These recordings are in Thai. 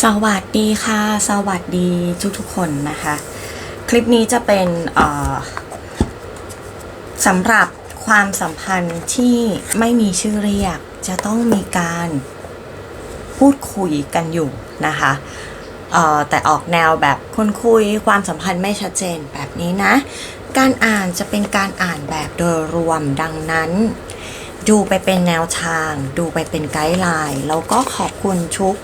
สวัสดีค่ะ สวัสดีทุกทุกๆคนนะคะ คลิปนี้จะเป็นสำหรับความสัมพันธ์ที่ไม่มีชื่อเรียก จะต้องมีการพูดคุยกันอยู่นะคะแต่ออกแนวแบบคนคุยความสัมพันธ์ไม่ชัดเจนแบบนี้นะ การอ่านจะเป็นการอ่านแบบโดยรวมดังนั้น ดูไปเป็นแนวทาง ดูไปเป็นไกด์ไลน์แล้วก็ขอบคุณทุก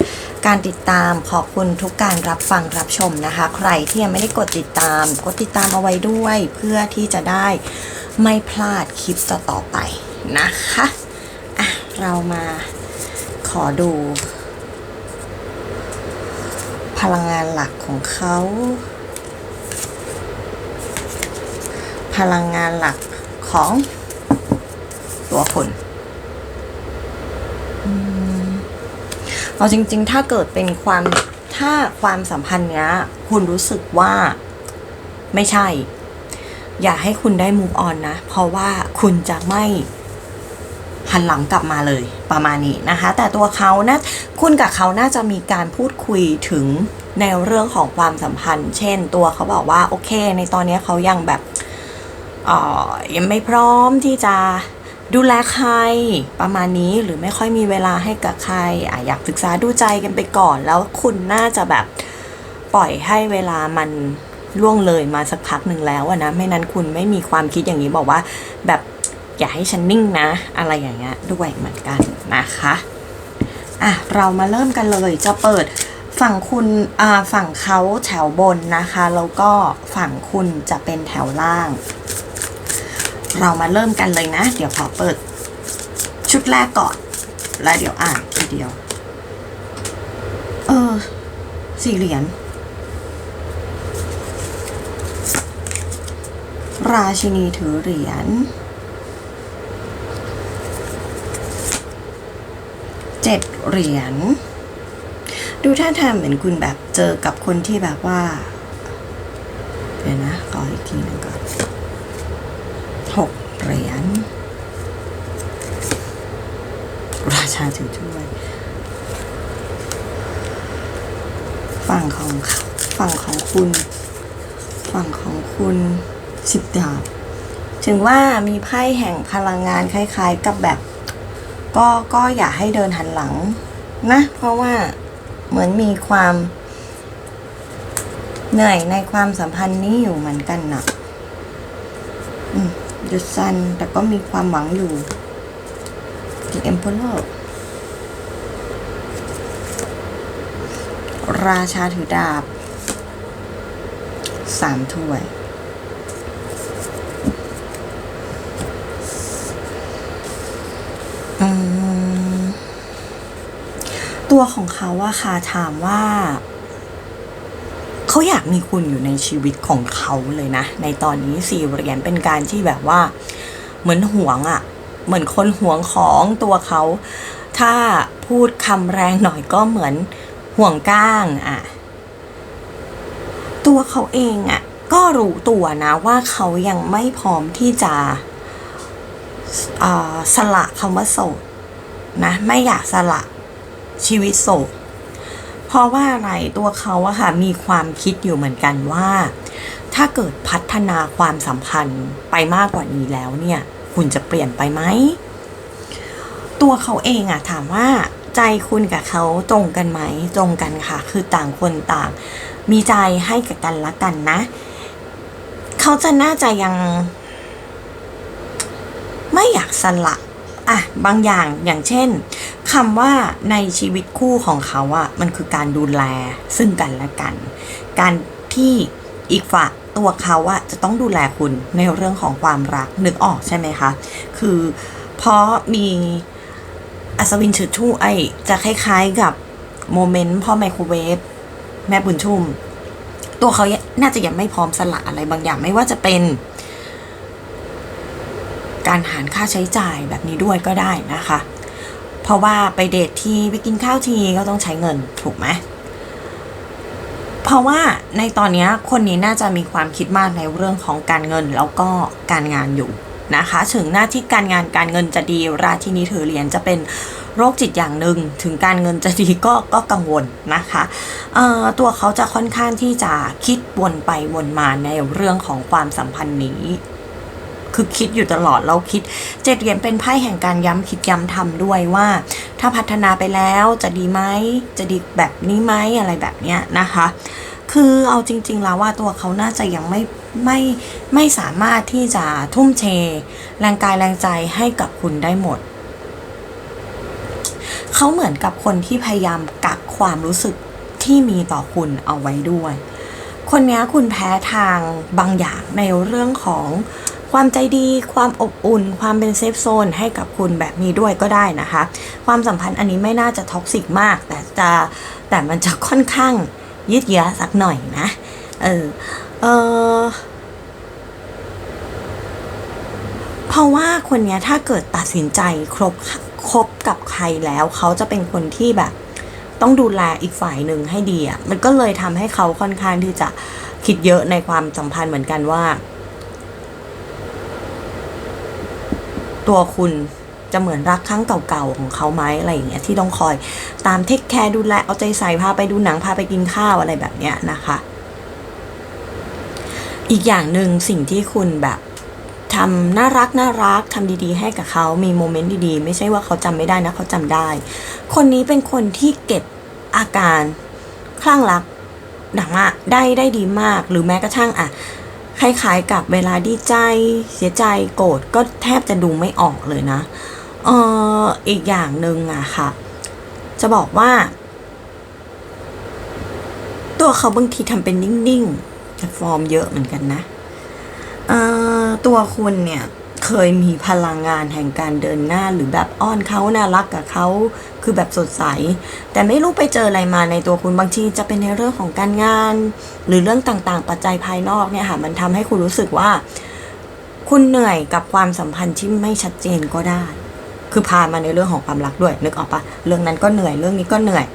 การติดตามขอบคุณทุกการรับฟังรับชมนะคะ ใครที่ยังไม่ได้กดติดตาม กดติดตามเอาไว้ด้วยเพื่อที่จะได้ไม่พลาดคลิปต่อๆไปนะคะอะเรามาขอดู พลังงานหลักของเขา พลังงานหลักของตัวคุณอืม เอาจริง ๆ ถ้าเกิดเป็นความถ้าความสัมพันธ์เนี้ย คุณรู้สึกว่าไม่ใช่ อย่าให้คุณได้ move on นะ เพราะว่าคุณจะไม่หันหลังกลับมาเลยประมาณนี้นะคะ แต่ตัวเขานะ คุณกับเขาน่าจะมีการพูดคุยถึงในเรื่องของความสัมพันธ์ เช่น ตัวเขาบอกว่าโอเค ในตอนนี้เขายังแบบเอ่อยังไม่พร้อมที่จะ ดูแลใครประมาณนี้หรือไม่ค่อยมีเวลาให้กับใครออยากศึกษาดูใจกันไปก่อน แล้วคุณน่าจะแบบปล่อยให้เวลามันล่วงเลยมาสักพักหนึ่งแล้วนะไม่นั้นคุณไม่มีความคิดอย่างนี้บอกว่าแบบอย่าให้ฉันนิ่งนะ อะไรอย่างเงี้ยด้วยเหมือนกันนะคะอะเรามาเริ่มกันเลยจะเปิดฝั่งคุณอ่าฝั่งเขาแถวบนนะคะ แล้วก็ฝั่งคุณจะเป็นแถวล่าง เรามาเริ่มกันเลยนะ เดี๋ยวขอเปิด ชุดแรกก่อน แล้วเดี๋ยวอ่านทีเดียว เออ สี่เหรียญ ราชินีถือเหรียญเจ็ดเหรียญ ดูท่าทางเหมือนคุณแบบเจอกับคนที่แบบว่า เดี๋ยวนะ ขออีกทีหนึงก่อน หกเหรียญ รา ชาถือถ้วยฝั่งของเขาฝั่งของคุณ ฝั่งของคุณสิบดาบถึงว่ามีไพ่แห่งพลังงานคล้าย ๆ กับแบบ ก็ก็อย่าให้เดินหันหลังนะ เพราะว่าเหมือนมีความเหนื่อยในความสัมพันธ์นี้อยู่เหมือนกันนะอืม The Sun แต่ก็มีความหวังอยู่ The Emperor ราชาถือดาบสามถ้วย ตัวของเขาอะค่ะถามว่าเขาอยากมีคุณอยู่ในชีวิตของเขาเลยนะ ในตอนนี้สี่เหรียญเป็นการที่แบบว่า เหมือนหวงอะ่ะ เหมือนคนหวงของตัวเขา ถ้าพูดคำแรงหน่อยก็เหมือน ห่วงก้างอะ ตัวเขาเองอะ ก็รู้ตัวนะว่าเขายังไม่พร้อมที่จะอ่าสละคำว่าโสดนะไม่อยากสละชีวิตโสดเพราะว่าอะไรตัวเขาอะค่ะมีความคิดอยู่เหมือนกันว่า ถ้าเกิดพัฒนาความสัมพันธ์ไปมากกว่านี้แล้วเนี่ย คุณจะเปลี่ยนไปไหม ตัวเขาเองอะถามว่า ใจคุณกับเขาตรงกันไหมตรงกันค่ะ คือต่างคนต่าง มีใจให้กับกันและกันนะ เขาจะน่าจะยัง ไม่อยากสละอะบางอย่างอย่างเช่นคำว่าในชีวิตคู่ของเขาอะมันคือการดูแลซึ่งกันและกัน การที่อีกฝ่ายตัวเขาอะจะต้องดูแลคุณในเรื่องของความรักนึกออกใช่ไหมคะ คือเพราะมี อัศวินถือทู่ไอจะคล้ายๆกับโมเมนต์พ่อไมโครเวฟแม่บุญชุ่ม ตัวเขาน่าจะยังไม่พร้อมสละอะไรบางอย่างไม่ว่าจะเป็น การหารค่าใช้จ่ายแบบนี้ด้วยก็ได้นะคะ เพราะว่าไปเดททีไปกินข้าวทีก็ต้องใช้เงินถูกไหมเพราะว่าในตอนนี้คนนี้น่าจะมีความคิดมากในเรื่องของการเงินแล้วก็การงานอยู่ นะคะ ถึงหน้าที่การงานการเงินจะดีราชินีถือเหรียญจะเป็นโรคจิตอย่างหนึ่งถึงการเงินจะดีก็ก็กังวลนะคะตัวเขาจะค่อนข้างที่จะคิดวนไปวนมาในเรื่องของความสัมพันธ์นี้ คือคิดอยู่ตลอดแล้วคิดเจ็ดเหรียญเป็นไพ่แห่งการย้ำคิดย้ำทำด้วยว่า ถ้าพัฒนาไปแล้วจะดีไหมจะดีแบบนี้ไหมอะไรแบบเนี้ยนะคะ คือเอาจริง ๆ แล้วว่าตัวเขาน่าจะยังไม่ไม่ไม่สามารถที่จะทุ่มเทแรงกายแรงใจให้กับคุณได้หมด เขาเหมือนกับคนที่พยายามกักความรู้สึกที่มีต่อคุณเอาไว้ด้วย คนนี้คุณแพ้ทางบางอย่างในเรื่องของความใจดี ความอบอุ่น ความเป็นเซฟโซนให้กับคุณแบบนี้ด้วยก็ได้นะคะ ความสัมพันธ์อันนี้ไม่น่าจะท็อกซิกมาก แต่จะแต่มันจะค่อนข้าง ยืดเยื้อสักหน่อยนะ เออ เออเพราะว่าคนเนี้ยถ้าเกิดตัดสินใจครบคบกับใครแล้ว เขาจะเป็นคนที่แบบ ต้องดูแลอีกฝ่ายหนึ่งให้ดีอะมันก็เลยทำให้เขาค่อนข้างที่จะคิดเยอะในความสัมพันธ์เหมือนกันว่า ตัวคุณ จะเหมือนรักครั้งเก่าๆของเขาไหมอะไรอย่างเงี้ยที่ต้องคอยตามเทคแคร์ดูแลเอาใจใส่พาไปดูหนังพาไปกินข้าวอะไรแบบเนี้ยนะคะ อีกอย่างหนึ่งสิ่งที่คุณแบบทำน่ารักน่ารักทำดีๆ ให้กับเขามีโมเมนต์ดีๆ ไม่ใช่ว่าเขาจำไม่ได้นะเขาจำได้ คนนี้เป็นคนที่เก็บอาการคลั่งรักดังมากได้ได้ดีมาก หรือแม้กระทั่งอะคล้ายๆกับเวลาดีใจ เสียใจโกรธก็แทบจะดูไม่ออกเลยนะ เอออีกอย่างหนึ่งอะค่ะ จะบอกว่า ตัวเขาบางทีทำเป็นนิ่งๆจะฟอร์มเยอะเหมือนกันนะเออตัวคุณเนี่ยเคยมีพลังงานแห่งการเดินหน้าหรือแบบอ้อนเขาน่ารักกับเขาคือแบบสดใส แต่ไม่รู้ไปเจออะไรมาในตัวคุณบางทีจะเป็นในเรื่องของการงาน หรือเรื่องต่างๆ ปัจจัยภายนอกเนี่ยค่ะมันทำให้คุณรู้สึกว่า คุณเหนื่อยกับความสัมพันธ์ที่ไม่ชัดเจนก็ได้ คือพามาในเรื่องของความรักด้วยนึกออกปะเรื่องนั้นก็เหนื่อยเรื่องนี้ก็เหนื่อย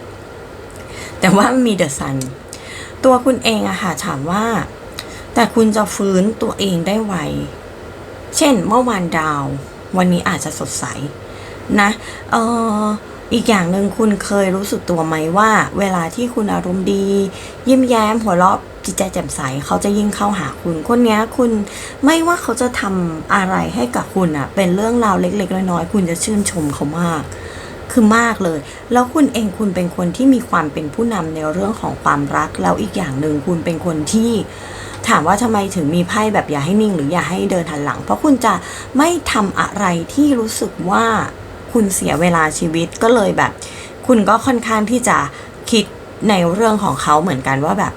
แต่ว่ามีเดอะซันตัวคุณเองอะค่ะถามว่า แต่คุณจะฟื้นตัวเองได้ไวเช่นเมื่อวานดาว วันนี้อาจจะสดใส นะ เออ อีกอย่างหนึ่งคุณเคยรู้สึกตัวไหมว่า เวลาที่คุณอารมณ์ดี ยิ้มแย้มหัวเราะจิตใจแจ่มใสเขาจะยิ่งเข้าหาคุณคนนี้คุณไม่ว่าเขาจะทำอะไรให้กับคุณอะเป็นเรื่องราวเล็กๆน้อยๆคุณจะชื่นชมเขามาก คือมากเลย แล้วคุณเองคุณเป็นคนที่มีความเป็นผู้นำในเรื่องของความรัก แล้วอีกอย่างหนึ่งคุณเป็นคนที่ถามว่าทำไมถึงมีไพ่แบบอย่าให้นิ่งหรืออย่าให้เดินหันหลัง เพราะคุณจะไม่ทำอะไรที่รู้สึกว่า คุณเสียเวลาชีวิตก็เลยแบบ คุณก็ค่อนข้างที่จะคิดในเรื่องของเขาเหมือนกันว่าแบบ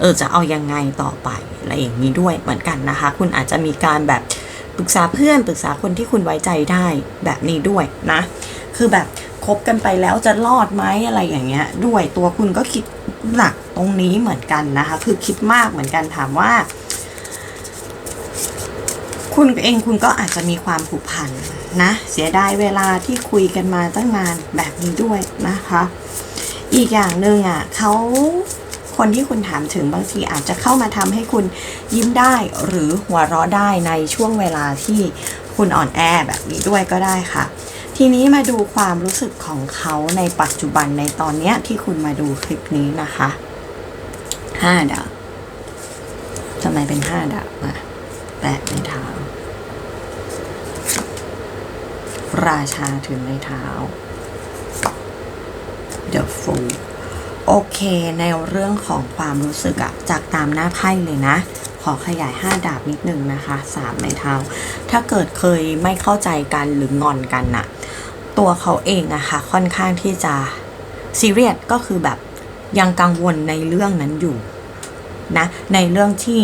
เออจะเอายังไงต่อไปอะไรอย่างนี้ด้วยเหมือนกันนะคะ คุณอาจจะมีการแบบปรึกษาเพื่อนปรึกษาคนที่คุณไว้ใจได้แบบนี้ด้วยนะ คือแบบคบกันไปแล้วจะรอดไหมอะไรอย่างเงี้ย ด้วยตัวคุณก็คิดหนักตรงนี้เหมือนกันนะคะ คือคิดมากเหมือนกันถามว่า คุณเองคุณก็อาจจะมีความผูกพัน นะ เสียดายเวลาที่คุยกันมาตั้งนานแบบนี้ด้วยนะคะ อีกอย่างหนึ่งอะเขาคนที่คุณถามถึงบางทีอาจจะเข้ามาทำให้คุณยิ้มได้หรือหัวเราะได้ในช่วงเวลาที่คุณอ่อนแอแบบนี้ด้วยก็ได้ค่ะ ทีนี้มาดูความรู้สึกของเขาในปัจจุบันในตอนเนี้ยที่คุณมาดูคลิปนี้นะคะห้าดาบทำไมเป็นห้าดาบอะแปะในเท้า ราชาถือในเท้า The Fool โอเคในเรื่องของความรู้สึกอะจากตามหน้าไพ่เลยนะ ขอขยาย 5 ดาบนิดนึงนะคะ3ในเท้า ถ้าเกิดเคยไม่เข้าใจกันหรืองอนกันน่ะ ตัวเขาเองอะค่ะค่อนข้างที่จะซีเรียสก็คือแบบยังกังวลในเรื่องนั้นอยู่นะในเรื่องที่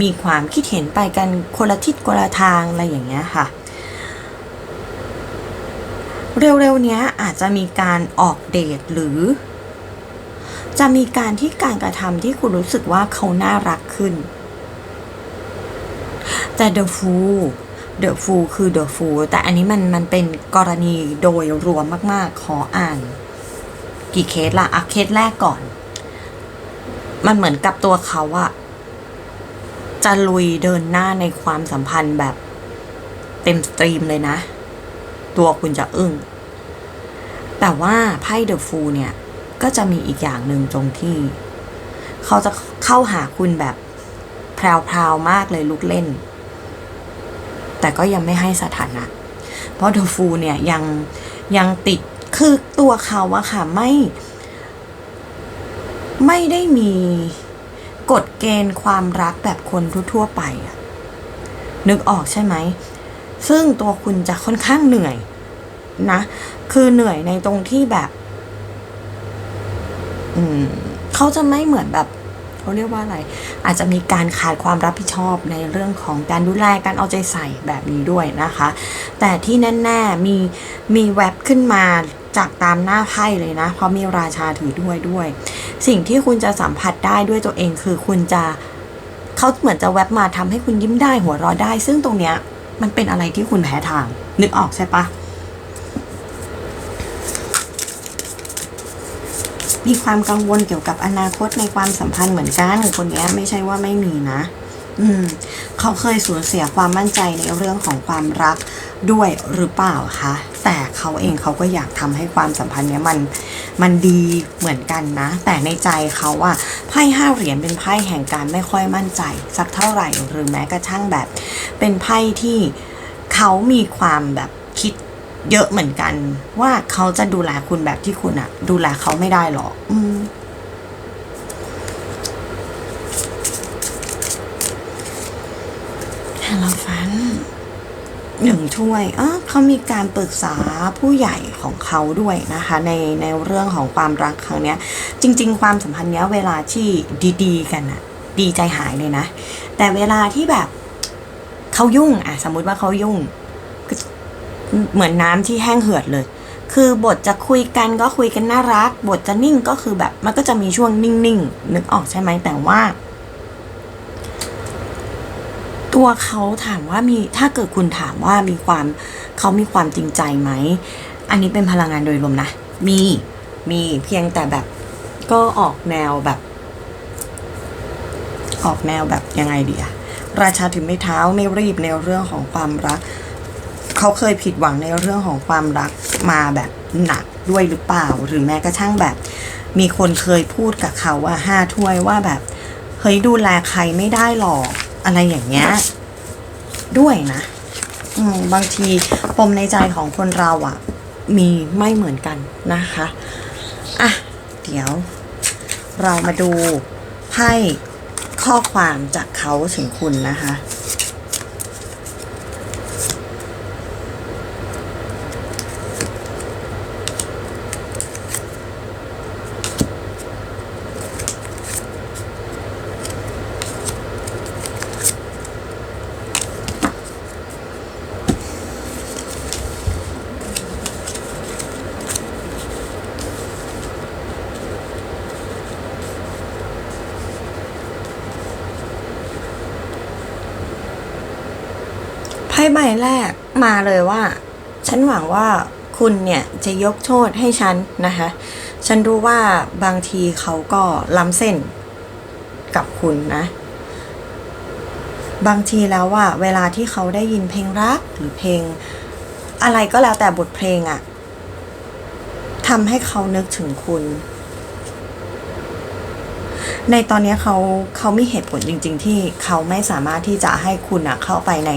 มีความคิดเห็นไปกันคนละทิศคนละทางอะไรอย่างเงี้ยค่ะ เร็วๆเนี้ยอาจจะมีการออกเดทหรือ จะมีการที่การกระทำที่คุณรู้สึกว่าเขาน่ารักขึ้น แต่ The Fool The Fool คือ The Fool แต่อันนี้มันมันเป็นกรณีโดยรวมมากๆ ขออ่าน กี่เคสละอะเคสแรกก่อน มันเหมือนกับตัวเขาอะจะลุยเดินหน้าในความสัมพันธ์แบบเต็มสตรีมเลยนะ ตัวคุณจะอึ้ง แต่ว่าไพ่เดอะฟูเนี่ย ก็จะมีอีกอย่างหนึ่งตรงที่ เขาจะเข้าหาคุณแบบแพรวๆมากเลยลุกเล่น แต่ก็ยังไม่ให้สถานะ เพราะเดอะฟูเนี่ยยังยังติดคือตัวเขาอะค่ะไม่ ไม่ได้มีกฎเกณฑ์ความรักแบบคนทั่วๆไปอะนึกออกใช่ไหม ซึ่งตัวคุณจะค่อนข้างเหนื่อย นะ คือเหนื่อยในตรงที่แบบ อืมเขาจะไม่เหมือนแบบเขาเรียกว่าอะไร อาจจะมีการขาดความรับผิดชอบในเรื่องของการดูแลการเอาใจใส่แบบนี้ด้วยนะคะ แต่ที่แน่ ๆ มีมีแว็บขึ้นมาจากตามหน้าไพ่เลยนะ เพราะมีราชาถือด้วยด้วย สิ่งที่คุณจะสัมผัสได้ด้วยตัวเองคือคุณจะเขาเหมือนจะแวบมาทำให้คุณยิ้มได้หัวเราะได้ ซึ่งตรงเนี้ยมันเป็นอะไรที่คุณแพ้ทาง นึกออกใช่ปะ มีความกังวลเกี่ยวกับอนาคตในความสัมพันธ์เหมือนกันคนนี้ไม่ใช่ว่าไม่มีนะ อืม เขาเคยสูญเสียความมั่นใจในเรื่องของความรักด้วยหรือเปล่าคะแต่เขาเองเขาก็อยากทำให้ความสัมพันธ์เนี้ยมันมันดีเหมือนกันนะ แต่ในใจเขาว่าไพ่ห้าเหรียญเป็นไพ่แห่งการไม่ค่อยมั่นใจสักเท่าไหร่หรือแม้กระทั่งแบบ เป็นไพ่ที่เขามีความแบบคิด เยอะเหมือนกัน ว่าเขาจะดูแลคุณแบบที่คุณอะดูแลเขาไม่ได้หรอกอืมฮัลโหลฟันหนึ่งถ้วยเออเขามีการปรึกษาผู้ใหญ่ของเขาด้วยนะคะ ในในเรื่องของความรักครั้งเนี้ย จริง ๆ ความสัมพันธ์เนี้ยเวลาที่ดีๆ กันอะดีใจหายเลยนะ แต่เวลาที่แบบเขายุ่งอะสมมุติว่าเขายุ่ง เหมือนน้ำที่แห้งเหือดเลย คือบทจะคุยกันก็คุยกันน่ารัก บทจะนิ่งก็คือแบบมันก็จะมีช่วงนิ่งๆนึกออกใช่ไหมแต่ว่า ตัวเขาถามว่ามีถ้าเกิดคุณถามว่ามีความเขามีความจริงใจไหม อันนี้เป็นพลังงานโดยรวมนะ มีมีเพียงแต่แบบก็ออกแนวแบบ ออกแนวแบบยังไงดีอะราชาถือไม้เท้าไม่รีบในเรื่องของความรัก เขาเคยผิดหวังในเรื่องของความรักมาแบบหนักด้วยหรือเปล่า หรือแม้กระทั่งแบบ มีคนเคยพูดกับเขาว่าห้าถ้วยว่าแบบเฮ้ยดูแลใครไม่ได้หรอกอะไรอย่างเงี้ยด้วยนะบางทีปมในใจของคนเราอะ่ะ มีไม่เหมือนกันนะคะอะเดี๋ยว เรามาดูไพ่ข้อความจากเขาถึงคุณนะคะ พ่ใบแรกมาเลยว่า ฉันหวังว่าคุณเนี่ยจะยกโทษให้ฉันนะคะ ฉันรู้ว่าบางทีเขาก็ล้ำเส้นกับคุณนะ บางทีแล้วว่าเวลาที่เขาได้ยินเพลงรักหรือเพลง อะไรก็แล้วแต่บทเพลงอะทำให้เขานึกถึงคุณ ในตอนนี้เขาเขามีเหตุผลจริง ๆ ที่เขาไม่สามารถที่จะให้คุณอะเข้าไปใน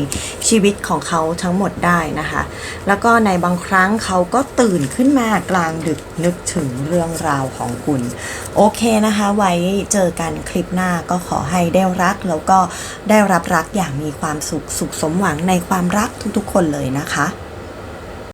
ชีวิตของเขาทั้งหมดได้นะคะ แล้วก็ในบางครั้งเขาก็ตื่นขึ้นมากลางดึกนึกถึงเรื่องราวของคุณ โอเคนะคะ ไว้เจอกันคลิปหน้าก็ขอให้ได้รักแล้วก็ได้รับรักอย่างมีความสุขสุขสมหวังในความรักทุกๆคนเลยนะคะ